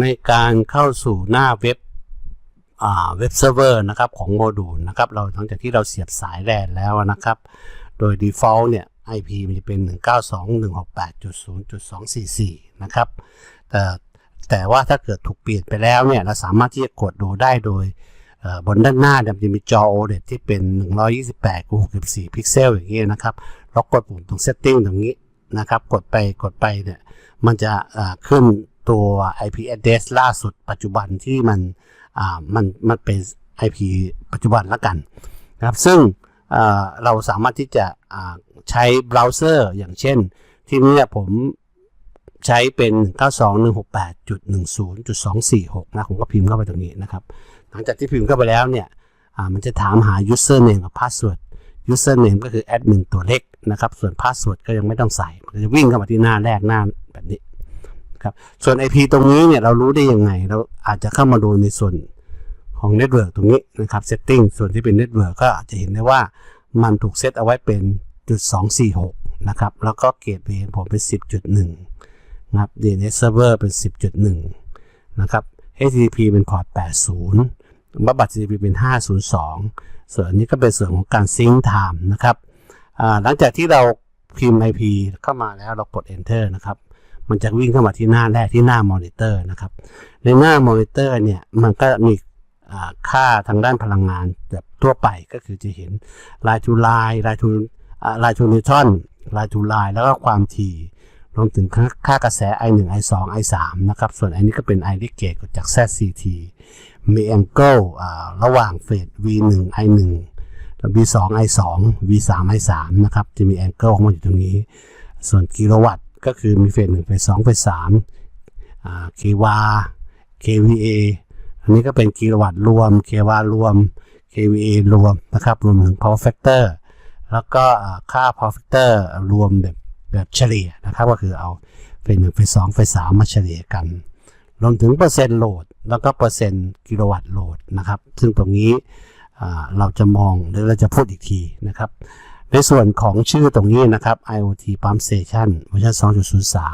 ในการเข้าสู่หน้าเว็บเว็บเซิร์ฟเวอร์นะครับของโมดูลนะครับเราหลังจากที่เราเสียบสายแลนแล้วนะครับ โดย default เนี่ย IP มันจะเป็น 192.168.0.244 นะครับแต่แต่ว่าถ้าเกิดถูกเปลี่ยนไปแล้วเนี่ยเราสามารถที่จะกดดูได้โดยบนด้านหน้าเนี่ยมันจะมีจอ OLED ที่เป็น 128คู64 พิกเซลอย่างนี้นะครับแล้วกดปุ่มตรง setting ตรงนี้นะครับ กดไปกดไปเนี่ยมันจะขึ้น ตัว IP address ล่าสุดปัจจุบันที่มันอ่ามันมันเป็น IP ปัจจุบันละกันนะครับซึ่งเราสามารถที่จะใช้เบราว์เซอร์อย่างเช่น ที่นี่ผมใช้เป็น 92168.10.246 นะ ผมก็พิมพ์เข้าไปตรงนี้นะครับ หลังจากที่พิมพ์เข้าไปแล้วเนี่ยมันจะถามหา username กับ password username ก็คือแอดมินตัวเล็กนะครับ ส่วน password ก็ยังไม่ต้องใส่ มันจะวิ่งเข้ามาที่หน้าแรกหน้าแบบนี้ ครับส่วน IP ตรงนี้เนี่ยเรารู้ได้ยังไง เราอาจจะเข้ามาดูในส่วนของ Network ตรงนี้นะครับ Setting ส่วนที่เป็น Network ก็อาจจะเห็นได้ว่ามันถูกเซตเอาไว้เป็นจุด246 นะครับ แล้วก็เกตเวผมเป็น 10.1 นะครับ DNS Server เป็น 10.1 นะครับ HTTP เป็นพอร์ต 80บัตบัตร TCP เป็น 502 ส่วนอันนี้ก็เป็นส่วนของการซิงค์ไทม์นะครับหลังจากที่เราพิมพ์ IP เข้ามาแล้วเรากด Enter นะครับ มันจะวิ่งเข้ามาที่หน้าแรกที่หน้ามอนิเตอร์นะครับ ในหน้ามอนิเตอร์เนี่ยมันก็มีค่าทางด้านพลังงานแบบทั่วไปก็คือจะเห็นลายทูลายลายทูลายทูนิวทอนลายทูลายแล้วก็ความถี่รวมถึงค่าคากระแส I1 I2 I3 นะครับ ส่วนอันนี้ก็เป็น I ที่เกตจาก ZCT มี angle อ่าระหว่างเฟส V1 I1 แล้ว V2 I2 V3 I3 นะครับ จะมี angle ของมันอยู่ตรงนี้ ส่วนกิโลวัตต์ ก็คือมีเฟส1เฟส2เฟส3อ่า kVA kVA อันนี้ก็เป็นกิโลวัตต์รวม kVA รวม kVA รวมนะครับรวมถึง power factor แล้วก็อ่าค่า power factor รวมแบบแบบเฉลี่ยนะครับก็คือเอาเฟส1เฟส2เฟส3มาเฉลี่ยกันรวมถึงเปอร์เซ็นต์โหลด แล้วก็เปอร์เซ็นต์กิโลวัตต์โหลดนะครับ ซึ่งตรงนี้เราจะมองหรือเราจะพูดอีกทีนะครับ ในส่วนของชื่อตรงนี้นะครับ IoT Pump Station เวอร์ชัน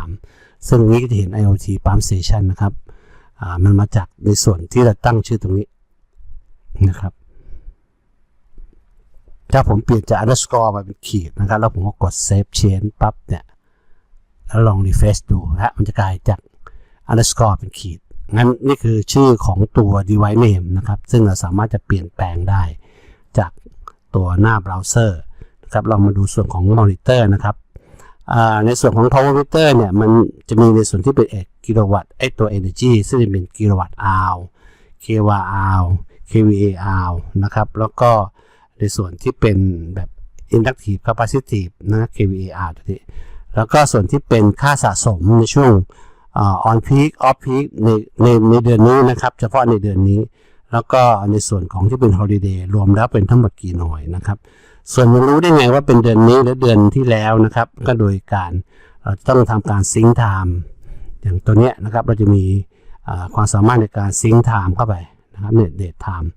2.03 ซึ่งนี้ก็จะเห็น IoT Pump Station นะครับมันมาจากในส่วนที่เราตั้งชื่อตรงนี้นะครับ ถ้าผมเปลี่ยนจาก underscore มาเป็นขีดนะครับ แล้วผมก็กด save change ปั๊บเนี่ย แล้วลอง refresh ดูนะฮะมันจะกลายจาก underscore เป็นขีด งั้นนี่คือชื่อของตัว device name นะครับ ซึ่งเราสามารถจะเปลี่ยนแปลงได้จากตัวหน้าเบราว์เซอร์ ครับเรามาดูส่วนของ monitor นะครับในส่วนของ power meter เนี่ยมันจะมีในส่วนที่เป็นเอกกิโลวัตต์ไอตัว energy ซึ่งจะเป็นกิโลวัตต์ hour kWh hour kVA hour นะครับ แล้วก็ในส่วนที่เป็นแบบ inductive capacitive นะ kVA hour ตัวนี้แล้วก็ส่วนที่เป็นค่าสะสมในช่วงอ่า on peak off peak ในในในเดือนนี้นะครับ เฉพาะในเดือนนี้ แล้วก็ในส่วนของที่เป็น holiday รวมแล้วเป็นทั้งหมดกี่หน่วยนะครับ ส่วนมันรู้ได้ไงว่าเป็นเดือนนี้หรือเดือนที่แล้วนะครับ ก็โดยการเราต้องทำการซิงค์ไทม์อย่างตัวเนี้ยนะครับเราจะมีอ่าความสามารถในการซิงค์ไทม์เข้าไปนะครับเนี่ยเดทไทม์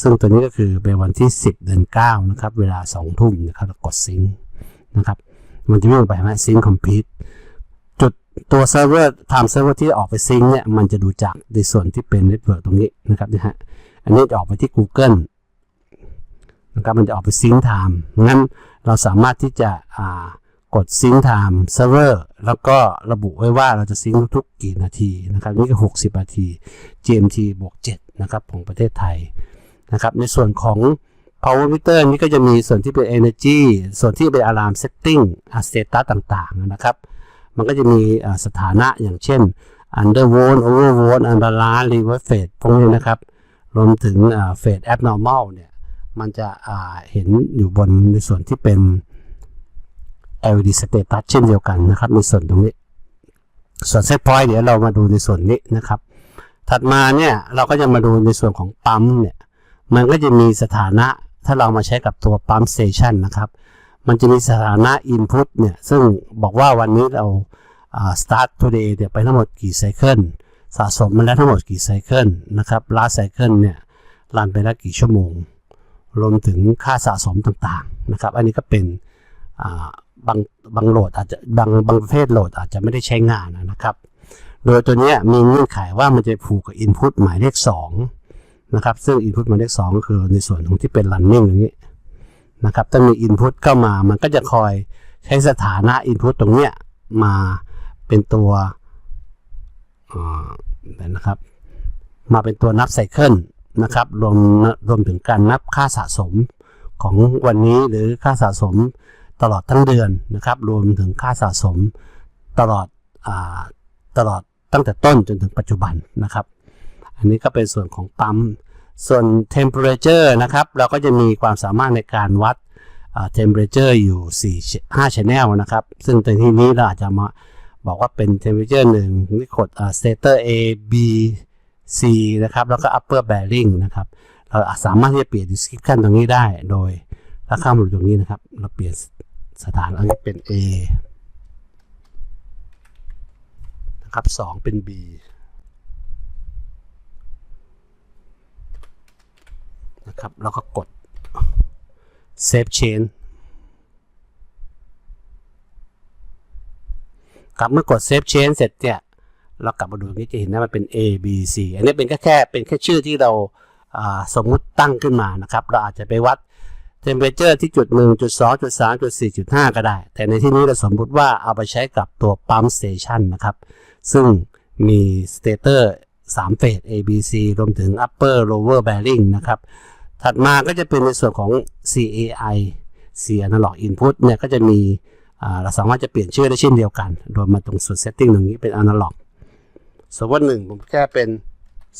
ซึ่งตัวนี้ก็คือเป็นวันที่ 10 เดือน9นะครับเวลา 2 ทุ่มนะครับเรากดซิงค์นะครับมันจะวิ่งไปไหมซิงค์คอมพิวจุดตัวเซิร์ฟเวอร์ไทม์เซิร์ฟเวอร์ที่ออกไปซิงค์เนี่ยมันจะดูจากในส่วนที่เป็นเน็ตเวิร์กตรงนี้นะครับนะฮะ อันนี้จะออกไปที่ Google นะครับมันจะออกไปซิงค์ไทม์งั้นเราสามารถที่จะกดซิงค์ไทม์เซิร์ฟเวอร์แล้วก็ระบุไว้ว่าเราจะซิงค์ทุกๆกี่นาทีนะครับนี่ก็60 นาที GMT บวก7นะครับของประเทศไทยนะครับในส่วนของ power meter นี้ก็จะมีส่วนที่เป็น energy ส่วนที่เป็น alarm setting อ่า status ต่างๆนะครับ มันก็จะมีสถานะอย่างเช่น undervolt overvolt underline reverse phase พวกนี้นะครับ รวมถึงอ่า phase abnormal เนี่ยมันจะเห็นอยู่บนในส่วนที่เป็น LED status เช่นเดียวกันนะครับในส่วนตรงนี้ ส่วน set point เดี๋ยวเรามาดูในส่วนนี้นะครับ ถัดมาเนี่ยเราก็จะมาดูในส่วนของปั๊มเนี่ยมันก็จะมีสถานะถ้าเรามาใช้กับตัวปั๊มสเตชันนะครับ มันจะมีสถานะ Input เนี่ยซึ่งบอกว่าวันนี้เราอ่า start today เนี่ยไปทั้งหมดกี่ไซเคิล สะสมมาแล้วทั้งหมดกี่ไซเคิลนะครับ last cycle เนี่ยรันไปแล้วกี่ชั่วโมง รวมถึงค่าสะสมต่างๆนะครับ อันนี้ก็เป็นบางบางโหลดอาจจะบางบางประเภทโหลดอาจจะไม่ได้ใช้งานนะครับ โดยตัวเนี้ยมีเงื่อนไขว่ามันจะผูกกับ input หมายเลข2นะครับ ซึ่ง input หมายเลข 2 ก็คือในส่วนของที่เป็น running อย่างนี้นะครับถ้ามี input เข้ามามันก็จะคอยใช้สถานะ input ตรงเนี้ยมาเป็นตัว นะครับ มาเป็นตัวนับไซเคิลนะครับรวมรวมถึงการนับค่าสะสมของวันนี้หรือค่าสะสมตลอดทั้งเดือนนะครับ รวมถึงค่าสะสมตลอดอตลอดตั้งแต่ต้นจนถึงปัจจุบันนะครับ อันนี้ก็เป็นส่วนของปั๊มส่วน temperature นะครับ เราก็จะมีความสามารถในการวัด temperature อยู่ 4 5 channel นะครับ ซึ่งในที่นี้เราอาจจะมา บอกว่าเป็น temperature หนึ่งที่กดอ่า stator A B C นะครับ แล้วก็ upper bearing นะครับ เราสามารถที่จะเปลี่ยน description ตรงนี้ได้โดยถ้าข้ามาดูตรงนี้นะครับ เราเปลี่ยนสถานอันนี้เป็น A นะครับ 2 เป็น B นะครับ แล้วก็กด save change ครับเมื่อกด save change เสร็จเนี่ยเรากลับมาดูตรงนี้จะเห็นว่ามันเป็น A B C อันนี้เป็นแค่แค่เป็นแค่ชื่อที่เราสมมุติตั้งขึ้นมานะครับ เราอาจจะไปวัด temperature ที่จุด1จุด2จุด3จุด4จุด5ก็ได้ แต่ในที่นี้เราสมมุติว่าเอาไปใช้กับตัวปั๊ม station นะครับ ซึ่งมี stator 3เฟส A B C รวมถึง upper lower bearing นะครับ ถัดมาก็จะเป็นในส่วนของ CAI C analog input เนี่ยก็จะมี เราสามารถจะเปลี่ยนชื่อได้เช่นเดียวกัน โดยมาตรงส่วน setting ตรงนี้เป็น analog สมมติว่าหนึ่งผมแค่เป็น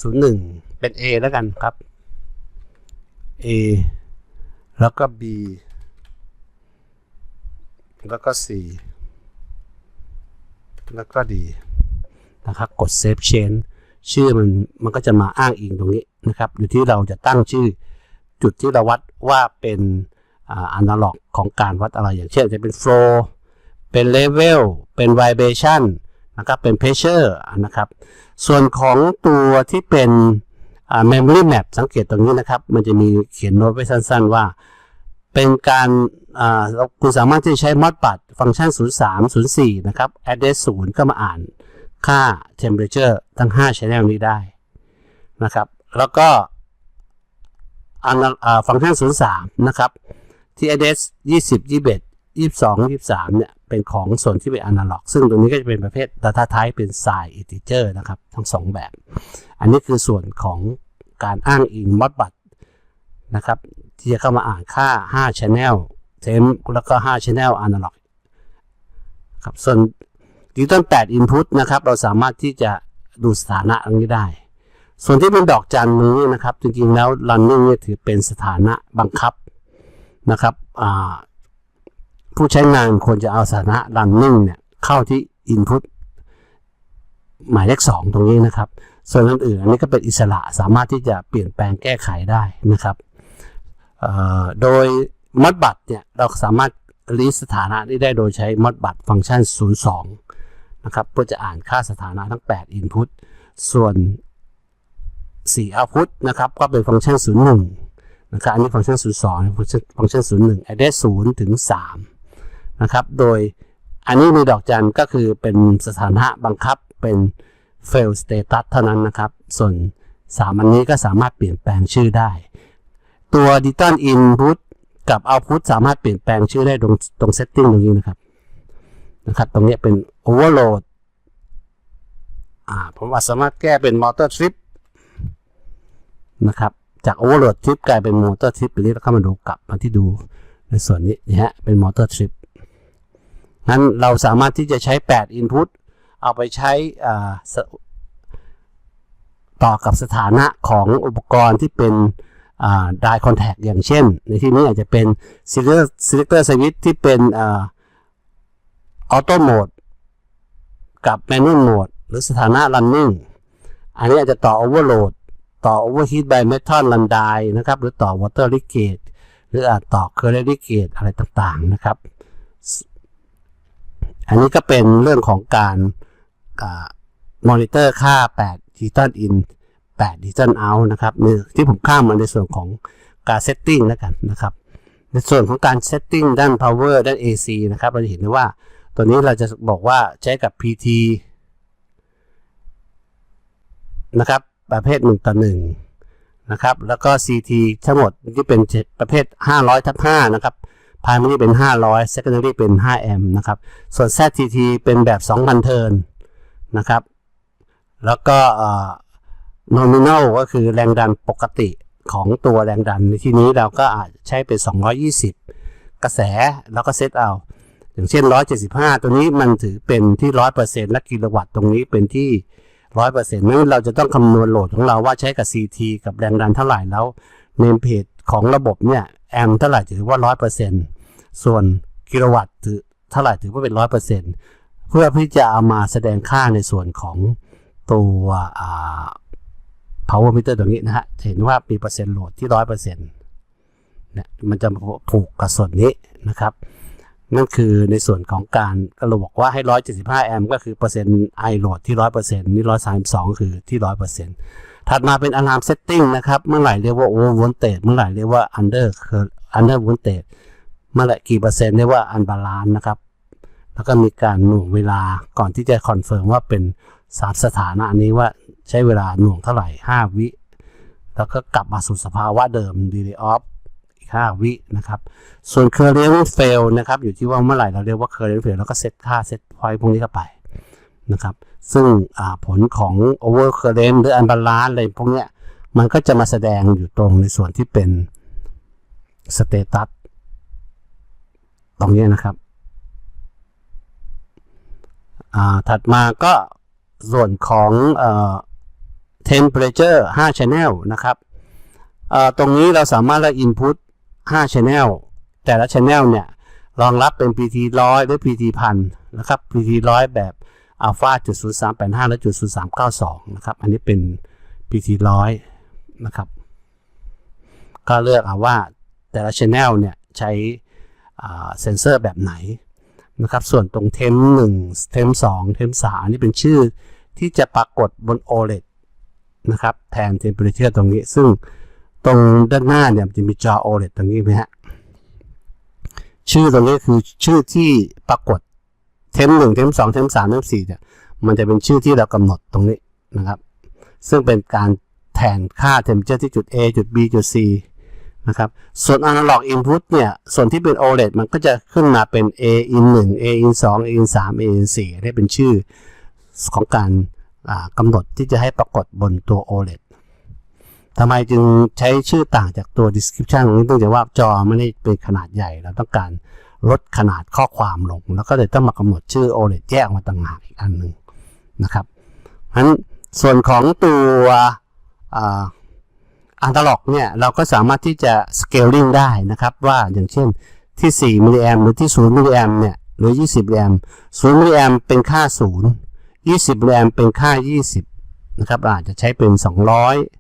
01 เป็น A แล้วกันครับ A แล้วก็ B แล้วก็ C แล้วก็ D นะครับ กด save change ชื่อมันมันก็จะมาอ้างอิงตรงนี้นะครับ อยู่ที่เราจะตั้งชื่อจุดที่เราวัดว่าเป็น อนาล็อกของการวัดอะไรอย่างเช่นจะเป็น flow เป็น level เป็น vibration นะครับเป็น pressure นะครับ ส่วนของตัวที่เป็นอ่า memory map สังเกตตรงนี้นะครับ มันจะมีเขียนโน้ตไว้สั้นๆว่า เป็นการเราคุณสามารถที่จะใช้ modbus ฟังก์ชัน 03 04 นะครับ address 0 ก็มาอ่านค่า temperature ทั้ง 5 channel นี้ได้นะครับ แล้วก็ฟังก์ชัน 03 นะครับ ที่ address 20 21 22 23เนี่ยเป็นของส่วนที่เป็น analog ซึ่งตรงนี้ก็จะเป็นประเภท data type เป็น size integer นะครับ ทั้ง 2 แบบ อันนี้คือส่วนของการอ้างอิง modbus นะครับ ที่จะเข้ามาอ่านค่า 5 channel temp แล้วก็ 5 channel analog ครับ ส่วนดิจิตอล8 input นะครับ เราสามารถที่จะดูสถานะตรงนี้ได้ ส่วนที่เป็นดอกจันนี้นะครับ จริงๆแล้ว running เนี่ยถือเป็นสถานะบังคับ นะครับผู้ใช้งานควรจะเอาสถานะ running เนี่ยเข้าที่ input หมายเลข 2 ตรงนี้นะครับ ส่วนอื่นๆอันนี้ก็เป็นอิสระสามารถที่จะเปลี่ยนแปลงแก้ไขได้นะครับ โดย modbus เนี่ยเราสามารถรีสถานะนี้ได้โดยใช้ modbus ฟังก์ชัน 02 นะครับเพื่อจะอ่านค่าสถานะทั้ง 8 input ส่วน4 output นะครับก็เป็นฟังก์ชัน 01 นะครับอันนี้ฟังก์ชัน02ฟังก์ชันฟังก์ชัน01 address 0ถึง3นะครับโดยอันนี้มีดอกจันก็คือเป็นสถานะบังคับเป็น fail status เท่านั้นนะครับ ส่วน 3 อันนี้ก็สามารถเปลี่ยนแปลงชื่อได้ ตัว digital input กับ output สามารถเปลี่ยนแปลงชื่อได้ตรงตรง setting ตรงนี้นะครับนะครับ ตรงนี้เป็น overload อ่าผมว่าสามารถแก้เป็น motor trip นะครับ จาก overload trip กลายเป็น motor trip ไปนี้เราเข้ามาดูกลับมาที่ดูในส่วนนี้นะฮะเป็น motor trip งั้นเราสามารถที่จะใช้ 8 input เอาไปใช้ต่อกับสถานะของอุปกรณ์ที่เป็นอ่า die contact อย่างเช่น ในที่นี้อาจจะเป็น selector selector switch ที่เป็นอ่า auto mode กับ manual mode หรือสถานะ running อันนี้อาจจะต่อ overload ต่อ overheat by metal run die นะครับ หรือต่อ water leakage หรืออาจต่อ current leakage อะไรต่างๆนะครับ อันนี้ก็เป็นเรื่องของการมอนิเตอร์ค่า 8 digital in 8 digital out นะครับนี่ที่ผมข้ามมาในส่วนของการ setting แล้วกันนะครับ ในส่วนของการ setting ด้าน power ด้าน AC นะครับเราจะเห็นได้ว่าตัวนี้เราจะบอกว่าใช้กับ PT นะครับ ประเภท1ต่อ1นะครับ แล้วก็ CT ทั้งหมดที่เป็นประเภท 500ทับ5นะครับ primary เป็น 500 secondary เป็น 5M นะครับ ส่วน ZTT เป็นแบบ 2,000 เทิร์นนะครับ แล้วก็เอ่อ nominal ก็คือแรงดันปกติของตัวแรงดันในที่นี้เราก็อาจใช้เป็น 220 กระแสแล้วก็เซตเอาอย่างเช่น 175 ตัวนี้มันถือเป็นที่ 100%และกิโลวัตต์ตรงนี้เป็นที่ 100%นั้นเราจะต้องคำนวณโหลดของเราว่าใช้กับ CT กับแรงดันเท่าไหร่แล้วเนมเพจของระบบเนี่ยแอมเท่าไหร่ถือว่า100%ส่วนกิโลวัตต์ถือเท่าไหร่ถือว่าเป็น100%เปอร์เซ็นต์เพื่อที่จะเอามาแสดงค่าในส่วนของตัวอ่า power meter ตรงนี้นะฮะเห็นว่ามีเปอร์เซ็นต์โหลดที่100%เนี่ยมันจะผูกกับส่วนนี้นะครับ นั่นคือในส่วนของการก็เราบอกว่าให้ 175 แอมป์ก็คือเปอร์เซ็นต์ไอโหลดที่ 100%นี่ 132 คือที่ 100%ถัดมาเป็น alarm setting นะครับเมื่อไหร่เรียกว่า over voltage เมื่อไหร่เรียกว่า under under voltage เตะเมื่อไหร่กี่เปอร์เซ็นต์เรียกว่า unbalance นะครับ แล้วก็มีการหน่วงเวลาก่อนที่จะคอนเฟิร์มว่าเป็นสารสถานะนี้ว่าใช้เวลาหน่วงเท่าไหร่ 5 วิ แล้วก็กลับมาสู่สภาวะเดิม delay off อี ก5วินะครับ ส่วน current fail นะครับ อยู่ที่ว่าเมื่อไหร่เราเรียกว่า current fail แล้วก็เซตค่าเซต point พวกนี้เข้าไปนะครับ ซึ่งผลของ over current หรือ unbalance อะไรพวกเนี้ย มันก็จะมาแสดงอยู่ตรงในส่วนที่เป็น status ตรงนี้นะครับ ถัดมาก็ส่วนของเอ่อ temperature 5 channel นะครับ ตรงนี้เราสามารถเลือก input 5 channel แต่ละ channel เนี่ยรองรับเป็น PT 100 หรือ PT 1000นะครับ PT 100 แบบ alpha จุด0385 และจุด0392 นะครับ อันนี้เป็น PT 100 นะครับ ก็เลือกเอาว่าแต่ละ channel เนี่ยใช้เซนเซอร์แบบไหนนะครับ ส่วนตรงเทม1เทม2เทม3นี่เป็นชื่อที่จะปรากฏบน OLED นะครับ แทน temperature ตรงนี้ ซึ่ง ตรงด้านหน้าเนี่ยมันจะมีจอ OLED ตรงนี้ไหมฮะ ชื่อตรงนี้คือชื่อที่ปรากฏเทม1เทม2เทม3เทม4เนี่ยมันจะเป็นชื่อที่เรากำหนดตรงนี้นะครับ ซึ่งเป็นการแทนค่า temperature ที่จุด A จุด B จุด C นะครับ ส่วน analog input เนี่ย ส่วนที่เป็น OLED มันก็จะขึ้นมาเป็น A in 1 A in 2 A in 3 A in 4ได้เป็นชื่อของการกำหนดที่จะให้ปรากฏบนตัว OLED ทำไมจึงใช้ชื่อต่างจากตัว description ตรงนี้เนื่องจากว่าจอไม่ได้เป็นขนาดใหญ่ เราต้องการลดขนาดข้อความลง แล้วก็เลยต้องมากำหนดชื่อ OLED แยกมาต่างหากอีกอันหนึ่งนะครับเพราะฉะนั้นส่วนของตัวอันตล็อกเนี่ยเราก็สามารถที่จะ scaling ได้นะครับ ว่าอย่างเช่นที่ 4 มิลลิแอมหรือที่ 0 มิลลิแอมเนี่ยหรือ 20 มิลลิแอม0มิลลิแอมเป็นค่า 0 20 มิลลิแอมเป็นค่า 20 นะครับอาจจะใช้เป็น 200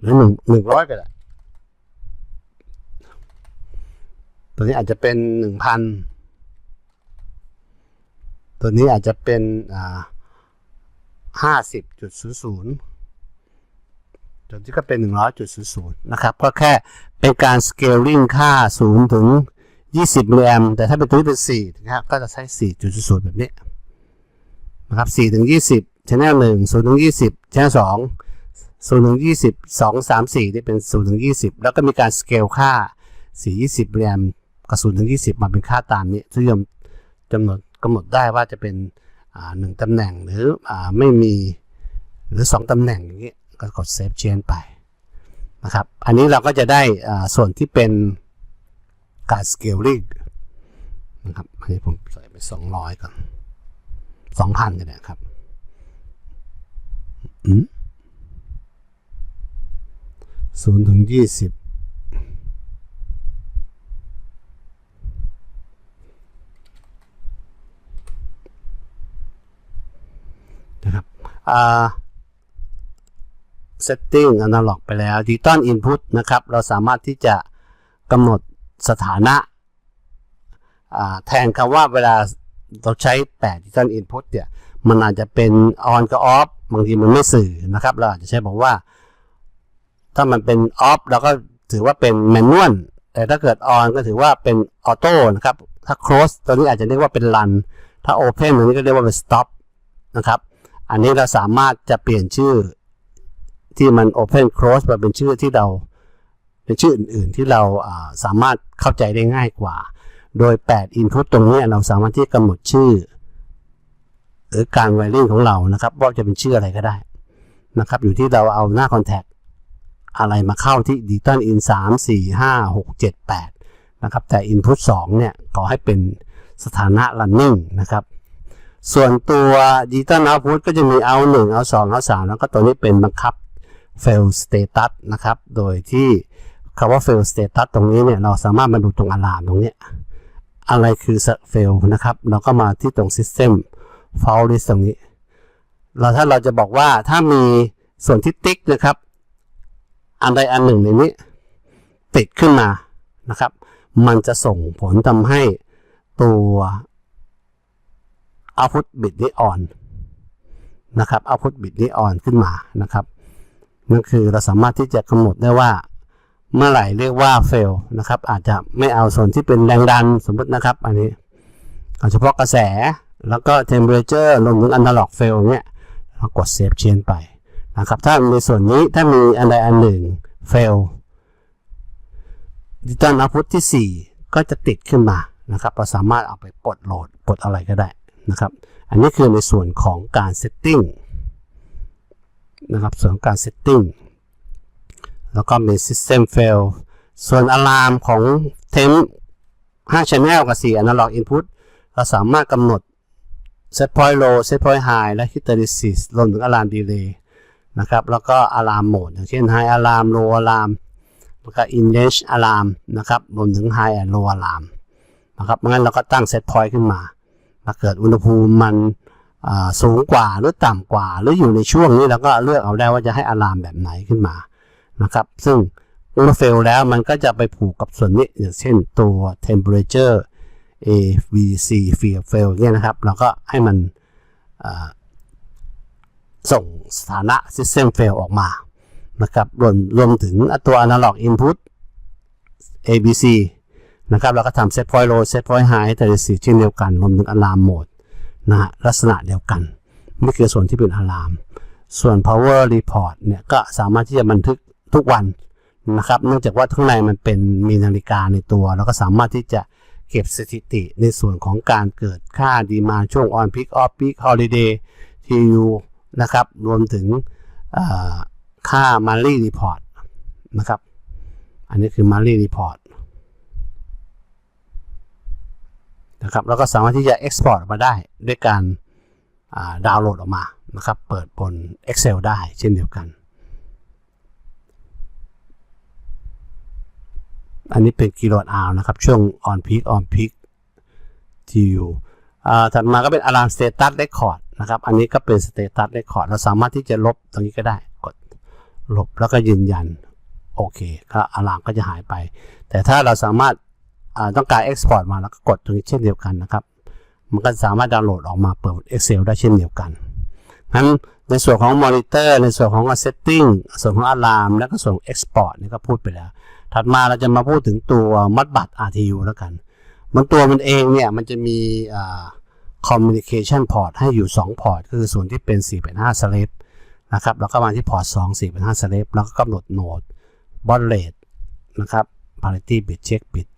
หรือหนึ่งหนึ่งร้อยก็ได้ตัวนี้อาจจะเป็นหนึ่งพันตัวนี้อาจจะเป็นอ่าห้าสิบจุดศูนย์ศูนย์ตัวนี้ก็เป็นหนึ่งร้อยจุดศูนย์ศูนย์นะครับ ก็แค่เป็นการสเกลลิ่งค่าศูนย์ถึงยี่สิบมิลแอมแต่ถ้าเป็นตัวนี้เป็นสี่นะครับก็จะใช้สี่จุดศูนย์ศูนย์แบบนี้นะครับสี่ถึงยี่สิบชแนลหนึ่งศูนย์ถึงยี่สิบชแนลสอง channel 2 0ถึง20 2 3 4ที่เป็น0ถึง20แล้วก็มีการ scale ค่า4 20มิลลิแอมกับ0ถึง20มาเป็นค่าตามนี้ซึ่งจำหนดกำหนดได้ว่าจะเป็นอ่า1ตำแหน่งหรืออไม่มีหรือ2ตำแหน่งอย่างนี้ก็กด Save Change ไปนะครับ อันนี้เราก็จะได้ส่วนที่เป็นการ Scaling นะครับ อันนี้ผมใส่ไป200ก่อน2,000ก็ได้ครับ อืม ศูนย์ถึงยี่สิบนะครับอ่า setting analog ไปแล้ว digital input นะครับ เราสามารถที่จะกำหนดสถานะแทนคำว่าเวลาเราใช้8 digital input เนี่ย มันอาจจะเป็น on กับ off บางทีมันไม่สื่อนะครับ เราอาจจะใช้บอกว่า ถ้ามันเป็น off เราก็ถือว่าเป็น manual แต่ถ้าเกิด on ก็ถือว่าเป็น auto นะครับ ถ้า close ตัวนี้อาจจะเรียกว่าเป็น run ถ้า open ตัวนี้ก็เรียกว่าเป็น stop นะครับ อันนี้เราสามารถจะเปลี่ยนชื่อที่มัน Open Close มาเป็นชื่อที่เราเป็นชื่ออื่นๆ ที่เราสามารถเข้าใจได้ง่ายกว่า โดย 8 Input ตรงนี้เราสามารถที่กำหนดชื่อ หรือการไวริ่งของเรานะครับ ว่าจะเป็นชื่ออะไรก็ได้นะครับ อยู่ที่เราเอาหน้า Contact อะไรมาเข้าที่ Digital In 3 4 5 6 7 8นะครับ แต่ Input 2 เนี่ย ขอให้เป็นสถานะ running นะครับ ส่วนตัว Digital Output ก็จะมี out 1 out 2 out 3แล้วก็ตัวนี้เป็นบังคับ fail status นะครับ โดยที่คำว่า fail status ตรงนี้เนี่ย เราสามารถมาดูตรงอะลามตรงนี้ อะไรคือ fail นะครับ เราก็มาที่ตรง system fault list ตรงนี้ เราถ้าเราจะบอกว่าถ้ามีส่วนที่ติ๊กนะครับ อันใดอันหนึ่งในนี้ ติดขึ้นมานะครับ มันจะส่งผลทำให้ตัว output bit นี้ on นนะครับ output bit นี้ on ขึ้นมานะครับนั่นคือเราสามารถที่จะกำหนดได้ว่าเมื่อไหร่เรียกว่า fail นะครับ อาจจะไม่เอาส่วนที่เป็นแรงดันสมมตินะครับ อันนี้เอาเฉพาะกระแสแล้วก็ temperature รวมถึง analog fail เนี่ยเรากด save change ไป นะครับถ้าในส่วนนี้ถ้ามีอันใดอันหนึ่ง fail digital output ที่ 4 ก็จะติดขึ้นมานะครับเราสามารถเอาไปปลดโหลดปลดอะไรก็ได้นะครับอันนี้คือในส่วนของการ setting นะครับส่วนของการ setting แล้วก็มี system fail ส่วน alarm ของ temp 5 channel กับ 4 analog input เราสามารถกำหนด set point low set point high และ hysteresis รวมถึง alarm delay นะครับ แล้วก็ alarm mode อย่างเช่น high alarm low alarm แล้วก็ in range alarm นะครับรวมถึง high and low alarm นะครับงั้นเราก็ตั้ง set point ขึ้นมาถ้าเกิดอุณหภูมิมันสูงกว่าหรือต่ำกว่า หรืออยู่ในช่วงนี้เราก็เลือกเอาได้ว่าจะให้อะลามแบบไหนขึ้นมานะครับ ซึ่งเมื่อเฟลแล้วมันก็จะไปผูกกับส่วนนี้อย่างเช่นตัว temperature A B C field fail เนี่ยนะครับ เราก็ให้มัน ส่งสถานะ system fail ออกมานะครับรวมรวมถึงตัว analog input A B C นะครับเราก็ทำ set point low set point high แต่ละสีเช่นเดียวกัน รวมถึง alarm mode นะฮะลักษณะเดียวกันนี่คือส่วนที่เป็น alarm ส่วน power report เนี่ยก็สามารถที่จะบันทึกทุกวันนะครับ เนื่องจากว่าข้างในมันเป็นมีนาฬิกาในตัว เราก็สามารถที่จะเก็บสถิติในส่วนของการเกิดค่าดีมาช่วง on peak off peak holiday TU นะครับ รวมถึงอ่าค่า monthly report นะครับ อันนี้คือ monthly report นะครับ แล้วก็สามารถที่จะ export มาได้ด้วยการดาวน์โหลดออกมา นะครับ เปิดบน Excel ได้เช่นเดียวกัน อันนี้เป็นกิโลวัตต์อาวนะครับ ช่วง on peak on peak TU อ่าถัดมาก็เป็น alarm status record นะครับ อันนี้ก็เป็น status record เราสามารถที่จะลบตรงนี้ก็ได้ กดลบแล้วก็ยืนยัน โอเคก็อะลามก็จะหายไป แต่ถ้าเราสามารถต้องการ Export มาแล้วก็กดตรงนี้เช่นเดียวกันนะครับ มันก็สามารถดาวน์โหลดออกมาเปิด Excel ได้เช่นเดียวกันนั้นในส่วนของ Monitor ในส่วนของ Setting ส่วนของ Alarm แล้วก็ส่วน Export นี่ก็พูดไปแล้ว ถัดมาเราจะมาพูดถึงตัวมัดบัตร RTU แล้วกัน มันตัวมันเองเนี่ยมันจะมี Communication Port ให้อยู่ 2 พอร์ตก็คือส่วนที่เป็น 4.5 s l a v นะครับแล้วก็มาที่พอร์ต 2 4.5 s l a v แล้วก็กำหนดโหนด Baud Rate นะครับ Parity Bit Check Bit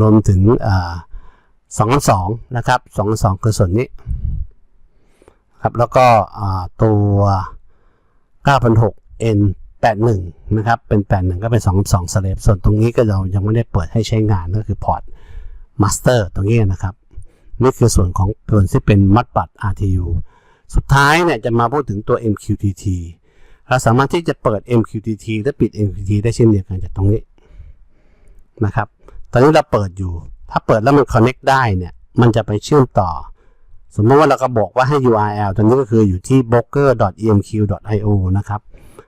รวมถึงสองสองนะครับสองสองคือส่วนนี้ครับแล้วก็ตัว9,600 N 81นะครับเป็น 81 ก็เป็น 2 2สเลปส่วนตรงนี้ก็เรายังไม่ได้เปิดให้ใช้งานก็คือพอร์ตมาสเตอร์ตรงนี้นะครับ นี่คือส่วนของส่วนที่เป็นมัดบัตร RTU สุดท้ายเนี่ยจะมาพูดถึงตัว MQTT เราสามารถที่จะเปิด MQTT และปิด MQTT ได้เช่นเดียวกันจากตรงนี้นะครับ ตอนนี้เราเปิดอยู่ ถ้าเปิดแล้วมัน connect ได้เนี่ย มันจะไปเชื่อมต่อ สมมติว่าเราก็บอกว่าให้ URL ตัวนี้ก็คืออยู่ที่ broker.emq.io นะครับ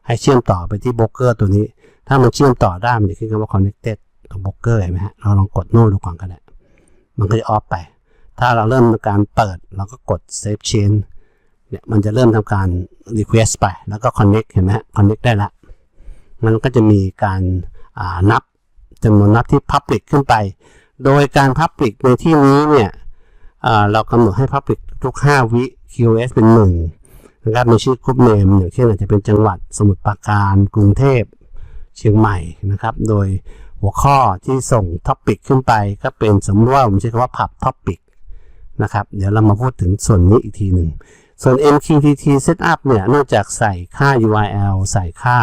ให้เชื่อมต่อไปที่ broker ตัวนี้ ถ้ามันเชื่อมต่อได้มันจะขึ้นคำว่า connected ตัว broker เห็นไหมฮะ เราลองกดโน้ดูก่อนก็ได้ มันก็จะออฟไป ถ้าเราเริ่มการเปิดเราก็กด save change เนี่ยมันจะเริ่มทำการ request ไป แล้วก็ connect เห็นไหมฮะ connect ได้ละ มันก็จะมีการนับจำนวนนับที่ Public ขึ้นไป โดยการ Public ในที่นี้เนี่ยเรากำหนดให้ Public ทุก 5 วิ QoS เป็น1นะครับมีชื่อกรุ๊ปเนมอย่างเช่นอาจจะเป็นจังหวัดสมุทรปราการกรุงเทพเชียงใหม่นะครับ โดยหัวข้อที่ส่งท็อปิกขึ้นไปก็เป็นสมมติว่าผมใช้คำว่าผับท็อปิก นะครับ เดี๋ยวเรามาพูดถึงส่วนนี้อีกทีหนึ่ง ส่วน MQTT Setup เนี่ย นอกจากใส่ค่า URL ใส่ค่า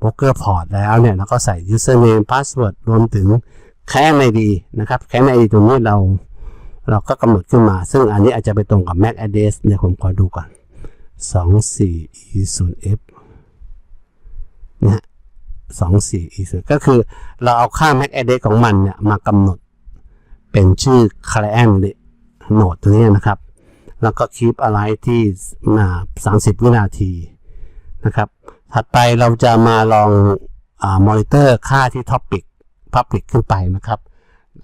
Broker Port แล้วเนี่ยแล้วก็ใส่ Username Password รวมถึงแค่ ID นะครับแค่ ID ตรงนี้เราเราก็กำหนดขึ้นมา ซึ่งอันนี้อาจจะไปตรงกับ MAC address เนี่ยผมขอดูก่อน 24 e 0 f นะฮะ 24 e 0 ก็คือเราเอาค่า MAC address ของมันเนี่ยมากำหนดเป็นชื่อ client node ตัวนี้นะครับ แล้วก็คลิปอะไรที่อ่า30 วินาทีนะครับ ถัดไปเราจะมาลองอมอนิเตอร์ค่าที่ Topic Public ขึ้นไปนะครับ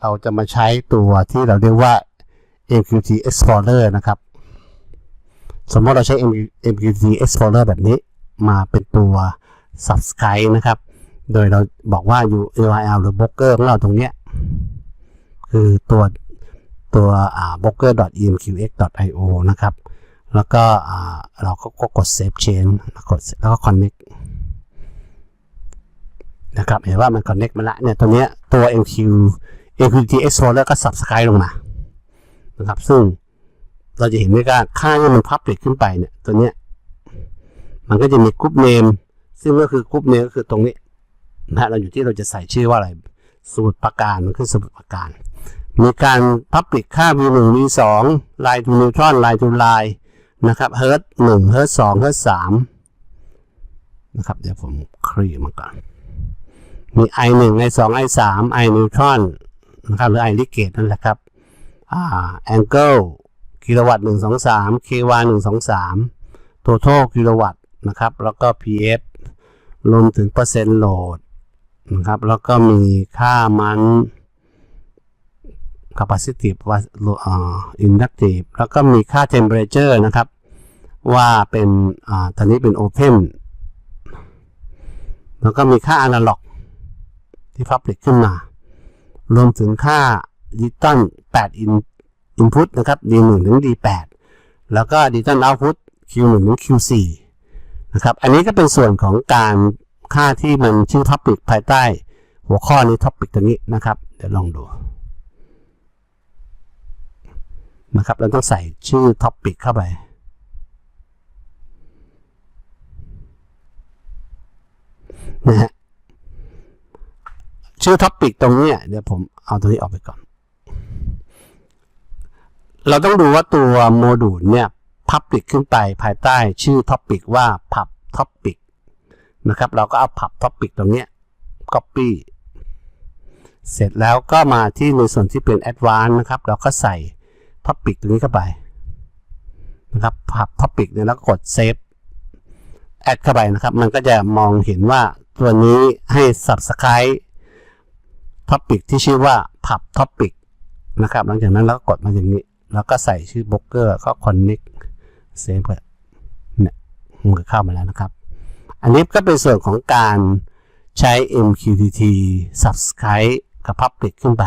เราจะมาใช้ตัวที่เราเรียกว่า MQT Explorer นะครับ สมมติเราใช้ MQT Explorer แบบนี้มาเป็นตัว Subscribe นะครับ โดยเราบอกว่า URL หรือ Broker ของเราตรงเนี้ยคือตัว ตัว broker.emqx.io นะครับ แล้วก็เราก็กด save change แล้วกดแล้วก็ connect นะครับ เห็นว่ามัน connect มาละเนี่ยตัวเนี้ยตัว MQ MQT Explorer ก็ subscribe ลงมา นะครับ ซึ่งเราจะเห็นได้ว่าค่าที่มัน public ขึ้นไปเนี่ย ตัวเนี้ย มันก็จะมี group name ซึ่งก็คือ group name ก็คือตรงนี้นะฮะเราอยู่ที่เราจะใส่ชื่อว่าอะไร สมุดประการมันคือสมุดประการ มีการ public ค่า v1 v2 line to neutron line to line นะครับ hertz 1 hertz 2 hertz 3นะครับเดี๋ยวผมคลี่มาก่อน มี i 1 i 2 i 3 i neutron นะครับหรือ i ligate นั่นแหละครับอ่า angle กิโลวัตต์1 2 3 ky 1 2 3 total กิโลวัตต์นะครับ แล้วก็ pf รวมถึงเปอร์เซ็นต์โหลดนะครับ แล้วก็มีค่ามัน capacitive ว่าอ่า inductive แล้วก็มีค่า temperature นะครับ ว่าเป็นอ่าตอนนี้เป็น open แล้วก็มีค่า analog ที่ public ขึ้นมา รวมถึงค่า digital 8 in input นะครับ D1 ถึง D8 แล้วก็ digital output Q1 ถึง Q4 นะครับ อันนี้ก็เป็นส่วนของการค่าที่มันชื่อ topic ภายใต้หัวข้อนี้ topic ตัวนี้นะครับ เดี๋ยวลองดู นะครับเราต้องใส่ชื่อ topic เข้าไป นะฮะชื่อ topic ตรงนี้เดี๋ยวผมเอาตัวนี้ออกไปก่อน เราต้องดูว่าตัวโมดูลเนี่ย public ขึ้นไปภายใต้ชื่อ topic ว่า pub topic นะครับ เราก็เอา pub topic ตรงเนี้ย copy เสร็จแล้วก็มาที่ในส่วนที่เป็น advanced นะครับ เราก็ใส่ topic ตรงนี้เข้าไปนะครับ pub topic เนี่ยแล้วก็กด save add เข้าไปนะครับ มันก็จะมองเห็นว่าตัวนี้ให้ subscribe topic ที่ชื่อว่า pub topic นะครับ หลังจากนั้นเราก็กดมาอย่างนี้ แล้วก็ใส่ชื่อ broker ก็ connect save ไปเนี่ยมันก็เข้ามาแล้วนะครับ อันนี้ก็เป็นส่วนของการใช้ MQTT subscribe กับ public ขึ้นไป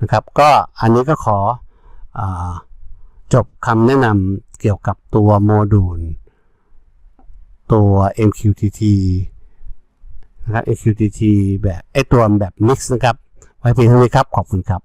นะครับ ก็อันนี้ก็ขอ จบคำแนะนำเกี่ยวกับตัวโมดูล ตัว MQTT นะครับ MQTT แบบไอตัวแบบ mix นะครับ ไว้เพียงเท่านี้ครับ ขอบคุณครับ